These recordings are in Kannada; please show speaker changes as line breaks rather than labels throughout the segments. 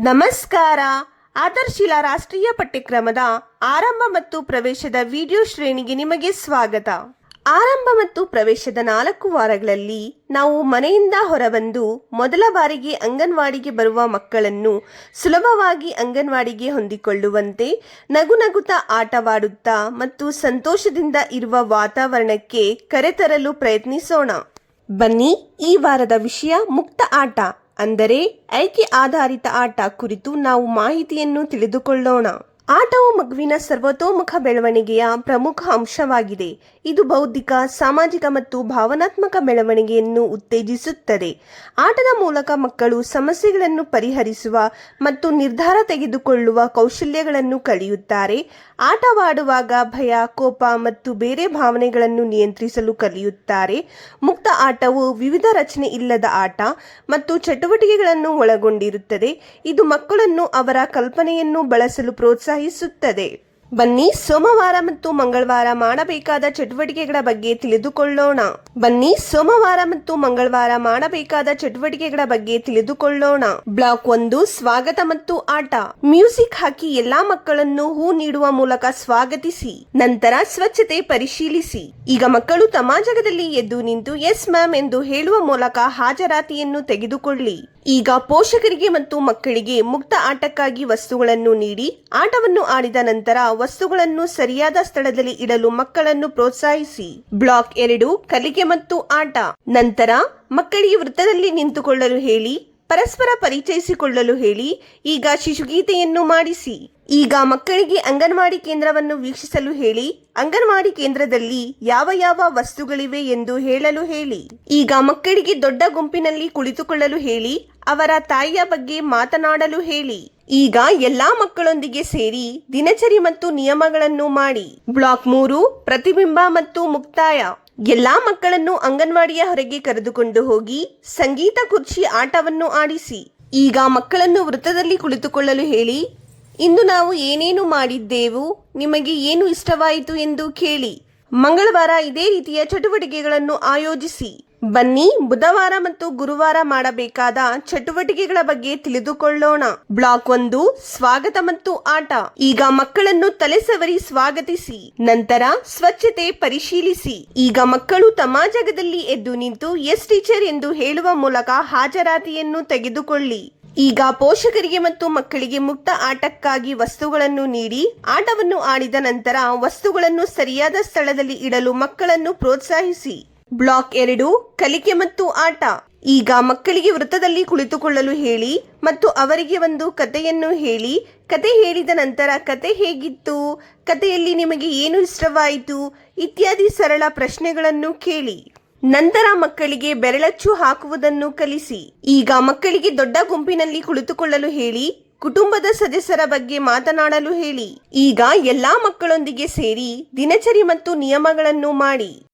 ನಮಸ್ಕಾರ. ಆದರ್ಶಿಲ ರಾಷ್ಟ್ರೀಯ ಪಠ್ಯಕ್ರಮದ ಆರಂಭ ಮತ್ತು ಪ್ರವೇಶದ ವಿಡಿಯೋ ಶ್ರೇಣಿಗೆ ನಿಮಗೆ ಸ್ವಾಗತ. ಆರಂಭ ಮತ್ತು ಪ್ರವೇಶದ ನಾಲ್ಕು ವಾರಗಳಲ್ಲಿ ನಾವು ಮನೆಯಿಂದ ಹೊರಬಂದು ಮೊದಲ ಬಾರಿಗೆ ಅಂಗನವಾಡಿಗೆ ಬರುವ ಮಕ್ಕಳನ್ನು ಸುಲಭವಾಗಿ ಅಂಗನವಾಡಿಗೆ ಹೊಂದಿಕೊಳ್ಳುವಂತೆ ನಗು ನಗುತ್ತಾ ಆಟವಾಡುತ್ತಾ ಮತ್ತು ಸಂತೋಷದಿಂದ ಇರುವ ವಾತಾವರಣಕ್ಕೆ ಕರೆತರಲು ಪ್ರಯತ್ನಿಸೋಣ. ಬನ್ನಿ ಈ ವಾರದ ವಿಷಯ ಮುಕ್ತ ಆಟ. ಅಂದರೆ ಆಯ್ಕೆ ಆಧಾರಿತ ಆಟ ಕುರಿತು ನಾವು ಮಾಹಿತಿಯನ್ನು ತಿಳಿದುಕೊಳ್ಳೋಣ. ಆಟವು ಮಗುವಿನ ಸರ್ವತೋಮುಖ ಬೆಳವಣಿಗೆಯ ಪ್ರಮುಖ ಅಂಶವಾಗಿದೆ. ಇದು ಬೌದ್ಧಿಕ, ಸಾಮಾಜಿಕ ಮತ್ತು ಭಾವನಾತ್ಮಕ ಬೆಳವಣಿಗೆಯನ್ನು ಉತ್ತೇಜಿಸುತ್ತದೆ. ಆಟದ ಮೂಲಕ ಮಕ್ಕಳು ಸಮಸ್ಯೆಗಳನ್ನು ಪರಿಹರಿಸುವ ಮತ್ತು ನಿರ್ಧಾರ ತೆಗೆದುಕೊಳ್ಳುವ ಕೌಶಲ್ಯಗಳನ್ನು ಕಲಿಯುತ್ತಾರೆ. ಆಟವಾಡುವಾಗ ಭಯ, ಕೋಪ ಮತ್ತು ಬೇರೆ ಭಾವನೆಗಳನ್ನು ನಿಯಂತ್ರಿಸಲು ಕಲಿಯುತ್ತಾರೆ. ಮುಕ್ತ ಆಟವು ವಿವಿಧ ರಚನೆ ಇಲ್ಲದ ಆಟ ಮತ್ತು ಚಟುವಟಿಕೆಗಳನ್ನು ಒಳಗೊಂಡಿರುತ್ತದೆ. ಇದು ಮಕ್ಕಳನ್ನು ಅವರ ಕಲ್ಪನೆಯನ್ನು ಬಳಸಲು ಪ್ರೋತ್ಸಾಹಿಸುತ್ತದೆ ಬನ್ನಿ ಸೋಮವಾರ ಮತ್ತು ಮಂಗಳವಾರ ಮಾಡಬೇಕಾದ ಚಟುವಟಿಕೆಗಳ ಬಗ್ಗೆ ತಿಳಿದುಕೊಳ್ಳೋಣ. ಬನ್ನಿ ಸೋಮವಾರ ಮತ್ತು ಮಂಗಳವಾರ ಮಾಡಬೇಕಾದ ಚಟುವಟಿಕೆಗಳ ಬಗ್ಗೆ ತಿಳಿದುಕೊಳ್ಳೋಣ. ಬ್ಲಾಕ್ ಒಂದು, ಸ್ವಾಗತ ಮತ್ತು ಆಟ. ಮ್ಯೂಸಿಕ್ ಹಾಕಿ ಎಲ್ಲಾ ಮಕ್ಕಳನ್ನು ಹೂ ನೀಡುವ ಮೂಲಕ ಸ್ವಾಗತಿಸಿ. ನಂತರ ಸ್ವಚ್ಛತೆ ಪರಿಶೀಲಿಸಿ. ಈಗ ಮಕ್ಕಳು ತಮ್ಮ ಜಾಗದಲ್ಲಿ ಎದ್ದು ನಿಂತು, ಎಸ್ ಮ್ಯಾಮ್ ಎಂದು ಹೇಳುವ ಮೂಲಕ ಹಾಜರಾತಿಯನ್ನು ತೆಗೆದುಕೊಳ್ಳಿ. ಈಗ ಪೋಷಕರಿಗೆ ಮತ್ತು ಮಕ್ಕಳಿಗೆ ಮುಕ್ತ ಆಟಕ್ಕಾಗಿ ವಸ್ತುಗಳನ್ನು ನೀಡಿ ಆಟವನ್ನು ಆಡಿದ ನಂತರ ವಸ್ತುಗಳನ್ನು ಸರಿಯಾದ ಸ್ಥಳದಲ್ಲಿ ಇಡಲು ಮಕ್ಕಳನ್ನು ಪ್ರೋತ್ಸಾಹಿಸಿ. ಬ್ಲಾಕ್ ಎರಡು, ಕಲಿಕೆ ಮತ್ತು ಆಟ. ನಂತರ ಮಕ್ಕಳಿಗೆ ವೃತ್ತದಲ್ಲಿ ನಿಂತುಕೊಳ್ಳಲು ಹೇಳಿ, ಪರಸ್ಪರ ಪರಿಚಯಿಸಿಕೊಳ್ಳಲು ಹೇಳಿ, ಈಗ ಶಿಶುಗೀತೆಯನ್ನು ಮಾಡಿಸಿ. ಈಗ ಮಕ್ಕಳಿಗೆ ಅಂಗನವಾಡಿ ಕೇಂದ್ರವನ್ನು ವೀಕ್ಷಿಸಲು ಹೇಳಿ, ಅಂಗನವಾಡಿ ಕೇಂದ್ರದಲ್ಲಿ ಯಾವ ಯಾವ ವಸ್ತುಗಳಿವೆ ಎಂದು ಹೇಳಲು ಹೇಳಿ. ಈಗ ಮಕ್ಕಳಿಗೆ ದೊಡ್ಡ ಗುಂಪಿನಲ್ಲಿ ಕುಳಿತುಕೊಳ್ಳಲು ಹೇಳಿ ಅವರ ತಾಯಿಯ ಬಗ್ಗೆ ಮಾತನಾಡಲು ಹೇಳಿ. ಈಗ ಎಲ್ಲಾ ಮಕ್ಕಳೊಂದಿಗೆ ಸೇರಿ ದಿನಚರಿ ಮತ್ತು ನಿಯಮಗಳನ್ನು ಮಾಡಿ. ಬ್ಲಾಕ್ ಮೂರು, ಪ್ರತಿಬಿಂಬ ಮತ್ತು ಮುಕ್ತಾಯ. ಎಲ್ಲಾ ಮಕ್ಕಳನ್ನು ಅಂಗನವಾಡಿಯ ಹೊರಗೆ ಕರೆದುಕೊಂಡು ಹೋಗಿ ಸಂಗೀತ ಕುರ್ಚಿ ಆಟವನ್ನು ಆಡಿಸಿ. ಈಗ ಮಕ್ಕಳನ್ನು ವೃತ್ತದಲ್ಲಿ ಕುಳಿತುಕೊಳ್ಳಲು ಹೇಳಿ. ಇಂದು ನಾವು ಏನೇನು ಮಾಡಿದ್ದೆವು, ನಿಮಗೆ ಏನು ಇಷ್ಟವಾಯಿತು ಎಂದು ಕೇಳಿ. ಮಂಗಳವಾರ ಇದೇ ರೀತಿಯ ಚಟುವಟಿಕೆಗಳನ್ನು ಆಯೋಜಿಸಿ. ಬನ್ನಿ ಬುಧವಾರ ಮತ್ತು ಗುರುವಾರ ಮಾಡಬೇಕಾದ ಚಟುವಟಿಕೆಗಳ ಬಗ್ಗೆ ತಿಳಿದುಕೊಳ್ಳೋಣ. ಬ್ಲಾಕ್ ಒಂದು, ಸ್ವಾಗತ ಮತ್ತು ಆಟ. ಈಗ ಮಕ್ಕಳನ್ನು ತಲೆ ಸವರಿ ಸ್ವಾಗತಿಸಿ. ನಂತರ ಸ್ವಚ್ಛತೆ ಪರಿಶೀಲಿಸಿ. ಈಗ ಮಕ್ಕಳು ತಮ್ಮ ಜಾಗದಲ್ಲಿ ಎದ್ದು ನಿಂತು ಎಸ್ ಟೀಚರ್ ಎಂದು ಹೇಳುವ ಮೂಲಕ ಹಾಜರಾತಿಯನ್ನು ತೆಗೆದುಕೊಳ್ಳಿ. ಈಗ ಪೋಷಕರಿಗೆ ಮತ್ತು ಮಕ್ಕಳಿಗೆ ಮುಕ್ತ ಆಟಕ್ಕಾಗಿ ವಸ್ತುಗಳನ್ನು ನೀಡಿ. ಆಟವನ್ನು ಆಡಿದ ನಂತರ ವಸ್ತುಗಳನ್ನು ಸರಿಯಾದ ಸ್ಥಳದಲ್ಲಿ ಇಡಲು ಮಕ್ಕಳನ್ನು ಪ್ರೋತ್ಸಾಹಿಸಿ. ಬ್ಲಾಕ್ ಎರಡು, ಕಲಿಕೆ ಮತ್ತು ಆಟ. ಈಗ ಮಕ್ಕಳಿಗೆ ವೃತ್ತದಲ್ಲಿ ಕುಳಿತುಕೊಳ್ಳಲು ಹೇಳಿ ಮತ್ತು ಅವರಿಗೆ ಒಂದು ಕಥೆಯನ್ನು ಹೇಳಿ. ಕತೆ ಹೇಳಿದ ನಂತರ ಕತೆ ಹೇಗಿತ್ತು? ಕಥೆಯಲ್ಲಿ ನಿಮಗೆ ಏನು ಇಷ್ಟವಾಯಿತು? ಇತ್ಯಾದಿ ಸರಳ ಪ್ರಶ್ನೆಗಳನ್ನು ಕೇಳಿ. ನಂತರ ಮಕ್ಕಳಿಗೆ ಬೆರಳಚ್ಚು ಹಾಕುವುದನ್ನು ಕಲಿಸಿ. ಈಗ ಮಕ್ಕಳಿಗೆ ದೊಡ್ಡ ಗುಂಪಿನಲ್ಲಿ ಕುಳಿತುಕೊಳ್ಳಲು ಹೇಳಿ, ಕುಟುಂಬದ ಸದಸ್ಯರ ಬಗ್ಗೆ ಮಾತನಾಡಲು ಹೇಳಿ. ಈಗ ಎಲ್ಲಾ ಮಕ್ಕಳೊಂದಿಗೆ ಸೇರಿ ದಿನಚರಿ ಮತ್ತು ನಿಯಮಗಳನ್ನು ಮಾಡಿ.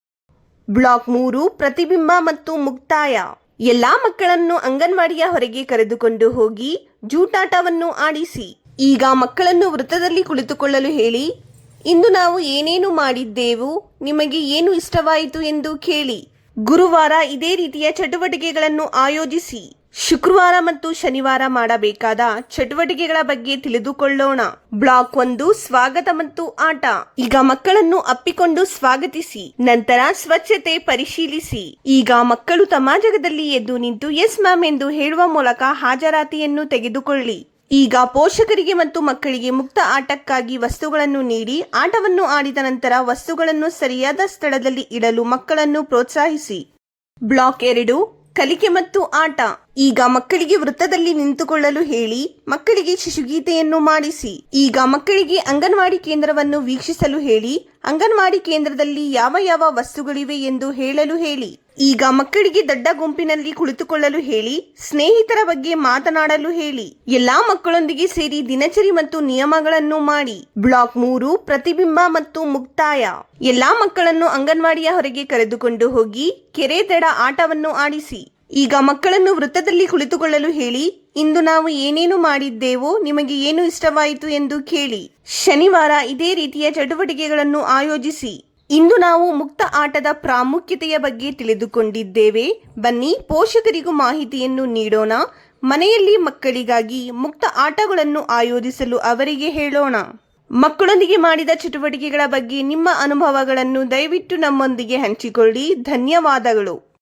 ಬ್ಲಾಕ್ ಮೂರು, ಪ್ರತಿಬಿಂಬ ಮತ್ತು ಮುಕ್ತಾಯ. ಎಲ್ಲಾ ಮಕ್ಕಳನ್ನು ಅಂಗನವಾಡಿಯ ಹೊರಗೆ ಕರೆದುಕೊಂಡು ಹೋಗಿ ಜೂಟಾಟವನ್ನು ಆಡಿಸಿ. ಈಗ ಮಕ್ಕಳನ್ನು ವೃತ್ತದಲ್ಲಿ ಕುಳಿತುಕೊಳ್ಳಲು ಹೇಳಿ, ಇಂದು ನಾವು ಏನೇನು ಮಾಡಿದ್ದೆವು? ನಿಮಗೆ ಏನು ಇಷ್ಟವಾಯಿತು? ಎಂದು ಕೇಳಿ. ಗುರುವಾರ ಇದೇ ರೀತಿಯ ಚಟುವಟಿಕೆಗಳನ್ನು ಆಯೋಜಿಸಿ. ಶುಕ್ರವಾರ ಮತ್ತು ಶನಿವಾರ ಮಾಡಬೇಕಾದ ಚಟುವಟಿಕೆಗಳ ಬಗ್ಗೆ ತಿಳಿದುಕೊಳ್ಳೋಣ. ಬ್ಲಾಕ್ ಒಂದು, ಸ್ವಾಗತ ಮತ್ತು ಆಟ. ಈಗ ಮಕ್ಕಳನ್ನು ಅಪ್ಪಿಕೊಂಡು ಸ್ವಾಗತಿಸಿ. ನಂತರ ಸ್ವಚ್ಛತೆ ಪರಿಶೀಲಿಸಿ. ಈಗ ಮಕ್ಕಳು ತಮ್ಮ ಜಗದಲ್ಲಿ ಎದ್ದು ನಿಂತು, ಎಸ್ ಮ್ಯಾಮ್ ಎಂದು ಹೇಳುವ ಮೂಲಕ ಹಾಜರಾತಿಯನ್ನು ತೆಗೆದುಕೊಳ್ಳಿ. ಈಗ ಪೋಷಕರಿಗೆ ಮತ್ತು ಮಕ್ಕಳಿಗೆ ಮುಕ್ತ ಆಟಕ್ಕಾಗಿ ವಸ್ತುಗಳನ್ನು ನೀಡಿ, ಆಟವನ್ನು ಆಡಿದ ನಂತರ ವಸ್ತುಗಳನ್ನು ಸರಿಯಾದ ಸ್ಥಳದಲ್ಲಿ ಇಡಲು ಮಕ್ಕಳನ್ನು ಪ್ರೋತ್ಸಾಹಿಸಿ. ಬ್ಲಾಕ್ ಎರಡು, ಕಲಿಕೆ ಮತ್ತು ಆಟ. ಈಗ ಮಕ್ಕಳಿಗೆ ವೃತ್ತದಲ್ಲಿ ನಿಂತುಕೊಳ್ಳಲು ಹೇಳಿ, ಮಕ್ಕಳಿಗೆ ಶಿಶುಗೀತೆಯನ್ನು ಮಾಡಿಸಿ. ಈಗ ಮಕ್ಕಳಿಗೆ ಅಂಗನವಾಡಿ ಕೇಂದ್ರವನ್ನು ವೀಕ್ಷಿಸಲು ಹೇಳಿ, ಅಂಗನವಾಡಿ ಕೇಂದ್ರದಲ್ಲಿ ಯಾವ ಯಾವ ವಸ್ತುಗಳಿವೆ ಎಂದು ಹೇಳಲು ಹೇಳಿ. ಈಗ ಮಕ್ಕಳಿಗೆ ದೊಡ್ಡ ಗುಂಪಿನಲ್ಲಿ ಕುಳಿತುಕೊಳ್ಳಲು ಹೇಳಿ, ಸ್ನೇಹಿತರ ಬಗ್ಗೆ ಮಾತನಾಡಲು ಹೇಳಿ. ಎಲ್ಲಾ ಮಕ್ಕಳೊಂದಿಗೆ ಸೇರಿ ದಿನಚರಿ ಮತ್ತು ನಿಯಮಗಳನ್ನು ಮಾಡಿ. ಬ್ಲಾಕ್ ಮೂರು, ಪ್ರತಿಬಿಂಬ ಮತ್ತು ಮುಕ್ತಾಯ. ಎಲ್ಲಾ ಮಕ್ಕಳನ್ನು ಅಂಗನವಾಡಿಯ ಹೊರಗೆ ಕರೆದುಕೊಂಡು ಹೋಗಿ, ಕೆರೆ ದಡ ಆಟವನ್ನು ಆಡಿಸಿ. ಈಗ ಮಕ್ಕಳನ್ನು ವೃತ್ತದಲ್ಲಿ ಕುಳಿತುಕೊಳ್ಳಲು ಹೇಳಿ, ಇಂದು ನಾವು ಏನೇನು ಮಾಡಿದ್ದೇವೋ ನಿಮಗೆ ಏನು ಇಷ್ಟವಾಯಿತು ಎಂದು ಕೇಳಿ. ಶನಿವಾರ ಇದೇ ರೀತಿಯ ಚಟುವಟಿಕೆಗಳನ್ನು ಆಯೋಜಿಸಿ. ಇಂದು ನಾವು ಮುಕ್ತ ಆಟದ ಪ್ರಾಮುಖ್ಯತೆಯ ಬಗ್ಗೆ ತಿಳಿದುಕೊಂಡಿದ್ದೇವೆ. ಬನ್ನಿ, ಪೋಷಕರಿಗೂ ಮಾಹಿತಿಯನ್ನು ನೀಡೋಣ. ಮನೆಯಲ್ಲಿ ಮಕ್ಕಳಿಗಾಗಿ ಮುಕ್ತ ಆಟಗಳನ್ನು ಆಯೋಜಿಸಲು ಅವರಿಗೆ ಹೇಳೋಣ. ಮಕ್ಕಳೊಂದಿಗೆ ಮಾಡಿದ ಚಟುವಟಿಕೆಗಳ ಬಗ್ಗೆ ನಿಮ್ಮ ಅನುಭವಗಳನ್ನು ದಯವಿಟ್ಟು ನಮ್ಮೊಂದಿಗೆ ಹಂಚಿಕೊಳ್ಳಿ. ಧನ್ಯವಾದಗಳು.